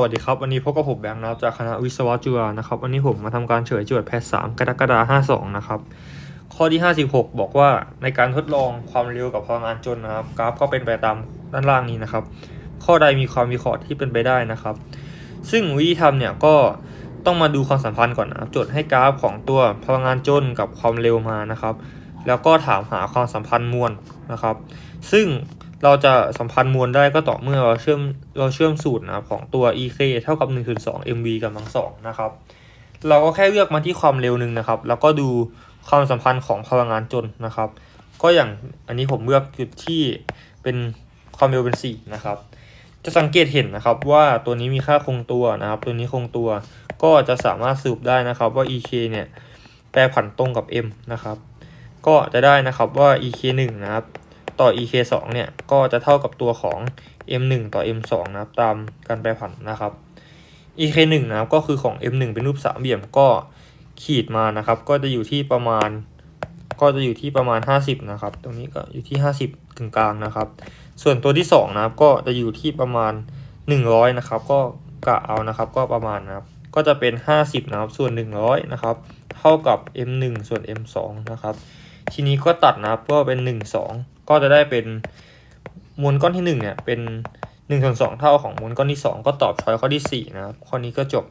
สวัสดีครับ วันนี้พบกับผมแบงค์นะครับจากคณะวิศวะจุฬานะครับวันนี้ผมมาทำการเฉลยโจทย์แพทสามกรกฎาห้าสองนะครับข้อที่ 56 บอกว่าในการทดลองความเร็วกับพลังงานจนนะครับ กราฟก็เป็นไปตามด้านล่างนี้นะครับ ข้อใดมีความวิเคราะห์ที่เป็นไปได้นะครับ ซึ่งวิธีทำเนี่ยก็ต้องมาดูความสัมพันธ์ก่อนนะครับจทย์ให้กราฟของตัวพลังงานจนกับความเร็วมานะครับ แล้วก็ถามหาความสัมพันธ์มวลนะครับ ซึ่ง เราจะสัมพันธ์มวลได้ก็ต่อเมื่อเราเชื่อมเราเชื่อมสูตรนะครับของตัว ek เท่ากับ1 2 mv กับมังสองนะครับ เราก็แค่เลือกมาที่ความเร็วหนึ่งนะครับ แล้วก็ดูความสัมพันธ์ของพลังงานจนนะครับ ก็อย่างอันนี้ผมเลือกจุดที่เป็นความเร็วเป็น 4 นะครับ จะสังเกตเห็นนะครับว่าตัวนี้มีค่าคงตัวนะครับ ตัวนี้คงตัวก็จะสามารถสืบได้นะครับว่า ek เนี่ยแปรผันตรงกับ m นะครับ ก็จะได้นะครับว่า ek 1 นะครับ ต่อ ek 2เนี่ย ก็จะเท่ากับตัวของ m 1ต่อ m 2นะครับ ตามการแปรผันนะครับ ek 1นะครับก็คือของ m 1เป็นรูปสามเหลี่ยมก็ขีดมานะครับ ก็จะอยู่ที่ประมาณ ก็จะอยู่ที่ประมาณ 50 นะครับ ตรงนี้ก็อยู่ที่ 50ถึงกลางนะครับ ส่วนตัวที่2นะครับ ก็จะอยู่ที่ประมาณ 100 นะครับ ก็กะเอานะครับ ก็ประมาณนะครับ ก็จะเป็น 50 นะครับ ส่วน 100 นะครับ เท่ากับ m 1ส่วน m 2นะครับ ทีนี้ก็ตัดนะครับ ก็เป็น 1 2 ก็จะได้เป็นมวลก้อนที่1เนี่ยเป็น1ส่วน2เท่าของมวลก้อนที่ 2 ก็ตอบช้อยข้อที่ 4 นะครับ ข้อนี้ก็จบ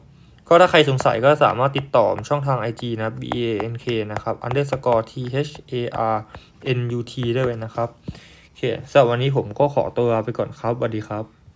ก็ถ้าใครสงสัยก็สามารถติดต่อช่องทาง IG นะ b a n k นะครับ underscore t h a r n u t ได้เลยนะครับ โอเคสำหรับวันนี้ผมก็ขอตัวไปก่อนครับสวัสดีครับ